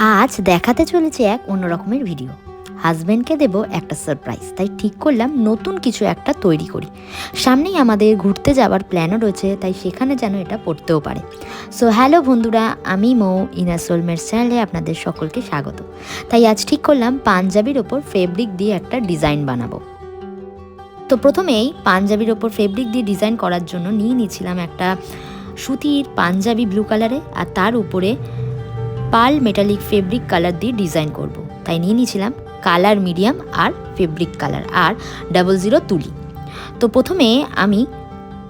আজ দেখাতে চলেছে এক অন্য রকমের ভিডিও। হাজব্যান্ডকে দেব একটা সারপ্রাইজ তাই ঠিক করলাম নতুন কিছু একটা তৈরি করি। সামনেই আমাদের ঘুরতে যাওয়ার প্ল্যানও রয়েছে, তাই সেখানে যেন এটা পড়তেও পারে। সো হ্যালো বন্ধুরা, আমি মৌ ইনার সোলমের চ্যানেলে আপনাদের সকলকে স্বাগত। তাই আজ ঠিক করলাম পাঞ্জাবির ওপর ফেব্রিক দিয়ে একটা ডিজাইন বানাবো। তো প্রথমেই পাঞ্জাবির ওপর ফেব্রিক দিয়ে ডিজাইন করার জন্য নিয়ে নিয়েছিলাম একটা সুতির পাঞ্জাবি ব্লু কালারে আর তার উপরে পাল মেটালিক ফেব্রিক কালার দিয়ে ডিজাইন করব। তাই নিয়ে নিয়েছিলাম কালার মিডিয়াম আর ফেব্রিক কালার আর ডাবল জিরো তুলি। তো প্রথমে আমি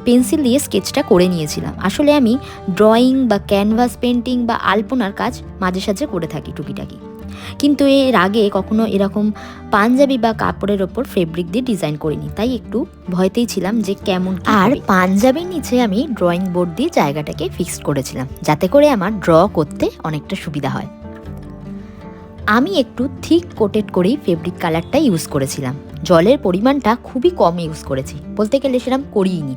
পেন্সিল দিয়ে স্কেচটা করে নিয়েছিলাম। আসলে আমি ড্রয়িং বা ক্যানভাস পেন্টিং বা আলপনার কাজ মাঝে সাঝে করে থাকি টুকিটাকি। কিন্তু এর আগে কখনো এরকম পাঞ্জাবি বা কাপড়ের ওপর ফেব্রিক দিয়ে ডিজাইন করিনি তাই একটু ভয়তেই ছিলাম যে কেমন আর পাঞ্জাবির নিচে আমি ড্রয়িং বোর্ড দিয়ে জায়গাটাকে ফিক্সড করেছিলাম যাতে করে আমার ড্র করতে অনেকটা সুবিধা হয়। আমি একটু থিক কোটেড করেই ফেব্রিক কালারটা ইউজ করেছিলাম জলের পরিমাণটা খুবই কম ইউজ করেছি বলতে গেলে সেরকম করিনি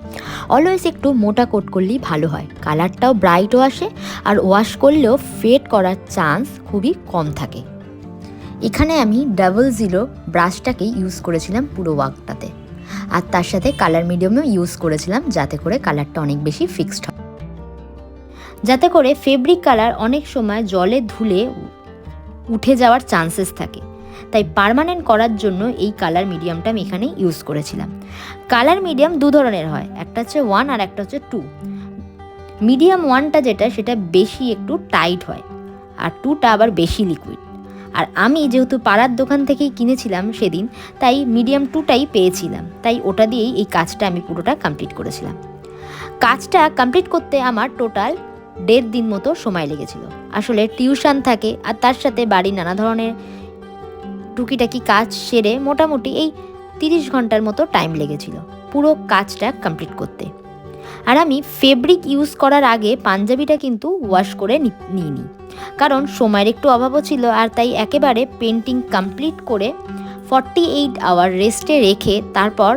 অলওয়েজ একটু মোটা কোট করলেই ভালো হয় কালারটাও ব্রাইটও আসে আর ওয়াশ করলেও ফেড করার চান্স খুবই কম থাকে। এখানে আমি ডাবল জিরো ব্রাশটাকে ইউজ করেছিলাম পুরো ওয়ার্কটাতে আর তার সাথে কালার মিডিয়ামও ইউজ করেছিলাম যাতে করে কালারটা অনেক বেশি ফিক্সড হয়। যাতে করে ফেব্রিক কালার অনেক সময় জলে ধুলে উঠে যাওয়ার চান্সেস থাকে। তাই পার্মানেন্ট করার জন্য এই কালার মিডিয়ামটা আমি এখানে ইউজ করেছিলাম। কালার মিডিয়াম দু ধরনের হয়, একটা হচ্ছে ওয়ান আর একটা হচ্ছে টু মিডিয়াম ওয়ানটা যেটা, সেটা বেশি একটু টাইট হয়, আর টুটা আবার বেশি লিকুইড আর আমি যেহেতু পাড়ার দোকান থেকেই কিনেছিলাম সেদিন, তাই মিডিয়াম টুটাই পেয়েছিলাম। তাই ওটা দিয়েই এই কাজটা আমি পুরোটা কমপ্লিট করেছিলাম। কাজটা কমপ্লিট করতে আমার টোটাল দেড় দিন মতো সময় লেগেছিল। আসলে টিউশন থাকে আর তার সাথে বাড়ির নানা ধরনের টুকিটাকি কাজ সেরে মোটামুটি এই তিরিশ ঘণ্টার মতো টাইম লেগেছিল পুরো কাজটা কমপ্লিট করতে। আর আমি ফেব্রিক ইউজ করার আগে পাঞ্জাবিটা কিন্তু ওয়াশ করে নি- নিইনি। কারণ সময়ের একটু অভাবও ছিল আর তাই একেবারে পেন্টিং কমপ্লিট করে ফর্টি এইট আওয়ার রেস্টে রেখে তারপর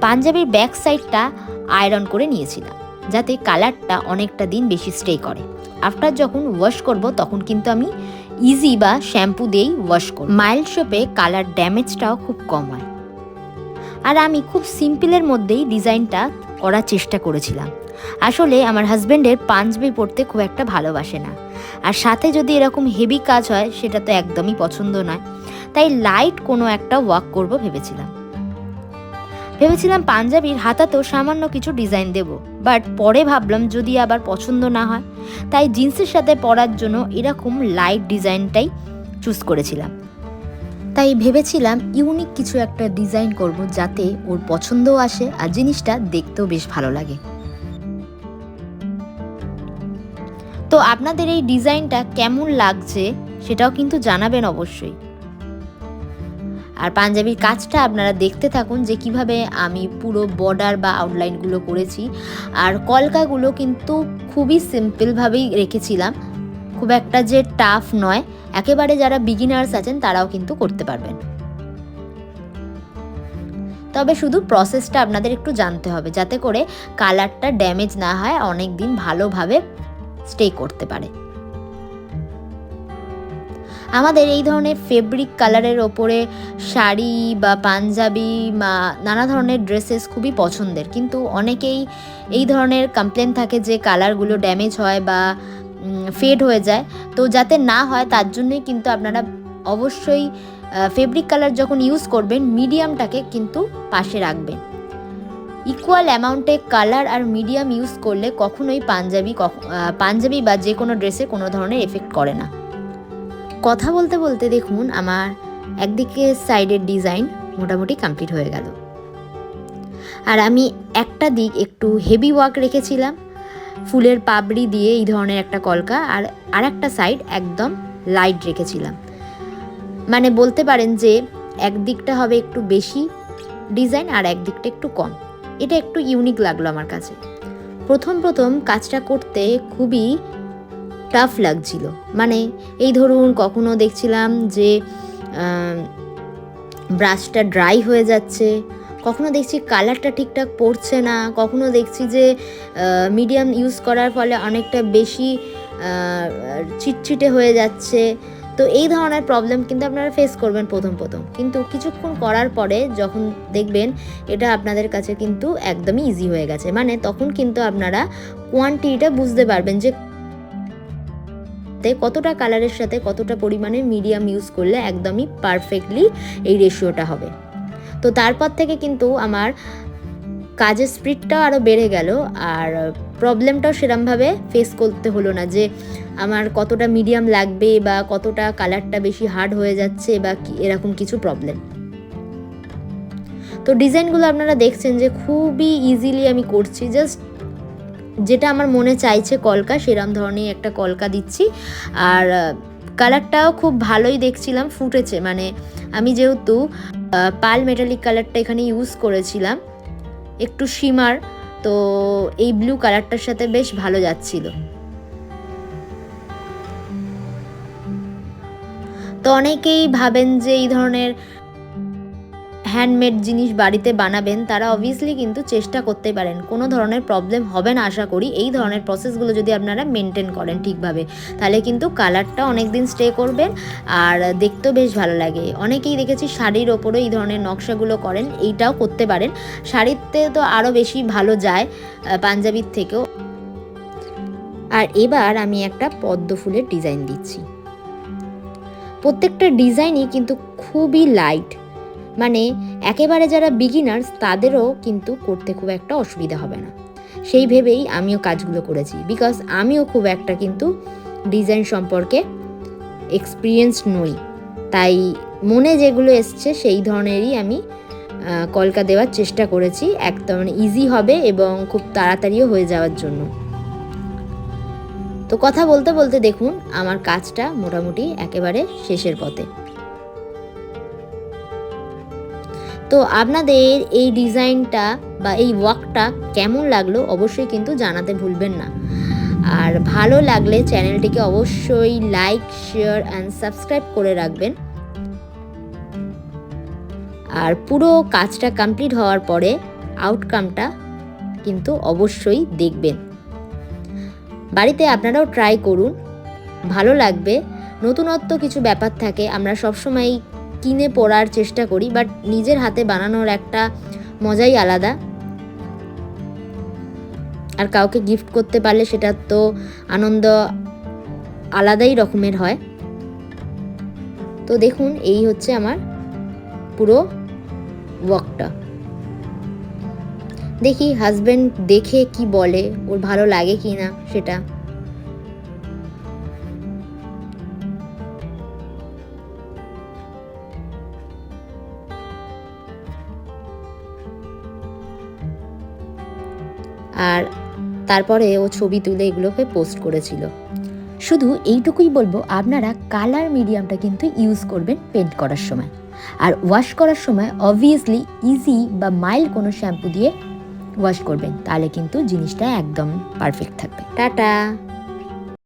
পাঞ্জাবির ব্যাক সাইডটা আয়রন করে নিয়েছিলাম, যাতে কালারটা অনেকটা দিন বেশি স্টে করে। আফটার যখন ওয়াশ করব, তখন কিন্তু আমি ইজি বা শ্যাম্পু দিয়েই ওয়াশ করব। মাইল্ড শেপে কালার ড্যামেজটাও খুব কম হয়। আর আমি খুব সিম্পলের মধ্যেই ডিজাইনটা করার চেষ্টা করেছিলাম। আসলে আমার হাজব্যান্ডের পাঞ্জাবি পরতে খুব একটা ভালোবাসে না। আর সাথে যদি এরকম হেভি কাজ হয়, সেটা তো একদমই পছন্দ নয়। তাই লাইট কোনো একটা ওয়াক করব ভেবেছিলাম। ভেবেছিলাম পাঞ্জাবির হাতাতেও সামান্য কিছু ডিজাইন দেব। বাট পরে ভাবলাম যদি আবার পছন্দ না হয়, তাই জিন্সের সাথে পরার জন্য এরকম লাইট ডিজাইনটাই চুজ করেছিলাম। তাই ভেবেছিলাম ইউনিক কিছু একটা ডিজাইন করব যাতে ওর পছন্দও আসে আর জিনিসটা দেখতেও বেশ ভালো লাগে। তো আপনাদের এই ডিজাইনটা কেমন লাগছে সেটাও কিন্তু জানাবেন অবশ্যই। আর পাঞ্জাবির কাজটা আপনারা দেখতে থাকুন যে কীভাবে আমি পুরো বর্ডার বা আউটলাইনগুলো করেছি। আর কলকাগুলো কিন্তু খুবই সিম্পলভাবেই রেখেছিলাম। খুব একটা যে টাফ নয়, একেবারে যারা বিগিনার্স আছেন তারাও কিন্তু করতে পারবেন। তবে শুধু প্রসেসটা আপনাদের একটু জানতে হবে, যাতে করে কালারটা ড্যামেজ না হয় অনেক দিন ভালোভাবে স্টে করতে পারে। আমাদের এই ধরনের ফেব্রিক কালারের ওপরে শাড়ি বা পাঞ্জাবি নানা ধরনের ড্রেসেস খুবই পছন্দের। কিন্তু অনেকেই এই ধরনের কমপ্লেন থাকে যে কালারগুলো ড্যামেজ হয় বা ফেড হয়ে যায়। তো যাতে না হয়, তার জন্যই কিন্তু আপনারা অবশ্যই ফেব্রিক কালার যখন ইউজ করবেন মিডিয়ামটাকে কিন্তু পাশে রাখবেন। ইকুয়াল অ্যামাউন্টে কালার আর মিডিয়াম ইউজ করলে কখনোই পাঞ্জাবি পাঞ্জাবি বা যে কোনো ড্রেসে কোনো ধরনের এফেক্ট করে না। কথা বলতে বলতে দেখুন, আমার একদিকে সাইডের ডিজাইন মোটামুটি কমপ্লিট হয়ে গেল। আর আমি একটা দিক একটু হেভি ওয়ার্ক রেখেছিলাম, ফুলের পাবড়ি দিয়ে এই ধরনের একটা কলকা, আর আর একটা সাইড একদম লাইট রেখেছিলাম। মানে বলতে পারেন যে একদিকটা হবে একটু বেশি ডিজাইন আর একদিকটা একটু কম। এটা একটু ইউনিক লাগল আমার কাছে। প্রথম প্রথম কাজটা করতে খুবই টাফ লাগছিল। মানে এই ধরুন কখনো দেখছিলাম যে ব্রাশটা ড্রাই হয়ে যাচ্ছে, কখনো দেখছি কালারটা ঠিকঠাক পড়ছে না, কখনো দেখছি যে মিডিয়াম ইউজ করার ফলে অনেকটা বেশি চিটচিটে হয়ে যাচ্ছে। তো এই ধরনের প্রবলেম কিন্তু আপনারা ফেস করবেন প্রথম প্রথম। কিন্তু কিছুক্ষণ করার পরে যখন দেখবেন, এটা আপনাদের কাছে কিন্তু একদমই ইজি হয়ে গেছে। মানে তখন কিন্তু আপনারা কোয়ান্টিটিটা বুঝতে পারবেন যে কতটা কালারের সাথে কতটা পরিমাণে মিডিয়াম ইউজ করলে একদমই পারফেক্টলি এই রেশিওটা হবে। তো তারপর থেকে কিন্তু আমার কাজের স্পিডটাও আরও বেড়ে গেল আর প্রবলেমটাও সেরমভাবে ফেস করতে হলো না যে আমার কতটা মিডিয়াম লাগবে বা কতটা কালারটা বেশি হার্ড হয়ে যাচ্ছে বা এরকম কিছু প্রবলেম তো ডিজাইনগুলো আপনারা দেখছেন যে খুবই ইজিলি আমি করছি জাস্ট যেটা আমার মনে চাইছে কলকা, সেরম ধরনের একটা কলকা দিচ্ছি। আর কালারটাও খুব ভালোই দেখছিলাম, ফুটেছে। মানে আমি যেহেতু পাল মেটালিক কালারটা এখানে ইউজ করেছিলাম একটু শিমার তো এই ব্লু কালারটার সাথে বেশ ভালো যাচ্ছিল। তো অনেকেই ভাবেন যে এই ধরনের হ্যান্ডমেড জিনিস বাড়িতে বানাবেন, তারা অবভিয়াসলি কিন্তু চেষ্টা করতে পারেন। কোনো ধরনের প্রবলেম হবে না, আশা করি। এই ধরনের প্রসেসগুলো যদি আপনারা মেনটেন করেন ঠিকভাবে, তাহলে কিন্তু কালারটা অনেক দিন স্টে করবেন আর দেখতেও বেশ ভালো লাগে। অনেকেই দেখেছি শাড়ির ওপরেও এই ধরনের নকশাগুলো করেন, এইটাও করতে পারেন। শাড়িতে তো আরও বেশি ভালো যায় পাঞ্জাবির থেকেও। আর এবার আমি একটা পদ্ম ফুলের ডিজাইন দিচ্ছি। প্রত্যেকটা ডিজাইনই কিন্তু খুবই লাইট মানে একেবারে যারা বিগিনার্স তাদেরও কিন্তু করতে খুব একটা অসুবিধা হবে না। সেই ভেবেই আমিও কাজগুলো করেছি। বিকজ আমিও খুব একটা কিন্তু ডিজাইন সম্পর্কে এক্সপিরিয়েন্স নই। তাই মনে যেগুলো এসছে, সেই ধরনেরই আমি কলকা দেওয়ার চেষ্টা করেছি। একদম ইজি হবে এবং খুব তাড়াতাড়িও হয়ে যাওয়ার জন্য। তো কথা বলতে বলতে দেখুন, আমার কাজটা মোটামুটি একেবারে শেষের পথে। তো আপনাদের এই ডিজাইনটা বা এই ওয়ার্কটা কেমন লাগল অবশ্যই কিন্তু জানাতে ভুলবেন না। আর ভালো লাগলে চ্যানেলটিকে অবশ্যই লাইক শেয়ার অ্যান্ড সাবস্ক্রাইব করে রাখবেন। আর পুরো কাজটা কমপ্লিট হওয়ার পরে আউটকামটা কিন্তু অবশ্যই দেখবেন। বাড়িতে আপনারাও ট্রাই করুন। ভালো লাগবে। নতুনত্ব কিছু ব্যাপার থাকে, আমরা সবসময় কিনে পড়ার চেষ্টা করি বাট নিজের হাতে বানানোর একটা মজাই আলাদা। আর কাউকে গিফট করতে পারলে সেটা তো আনন্দ আলাদাই রকমের হয়। তো দেখুন, এই হচ্ছে আমার পুরো ওয়ার্কটা দেখি হাজব্যান্ড দেখে কি বলে, ওর ভালো লাগে কি না সেটা। আর তারপরে ও ছবি তুলে এগুলোকে পোস্ট করেছিল। শুধু এইটুকুই বলব, আপনারা কালার মিডিয়ামটা কিন্তু ইউজ করবেন পেন্ট করার সময়। আর ওয়াশ করার সময় অবভিয়াসলি ইজি বা মাইল্ড কোনো শ্যাম্পু দিয়ে ওয়াশ করবেন, তাহলে কিন্তু জিনিসটা একদম পারফেক্ট থাকবে। টাটা!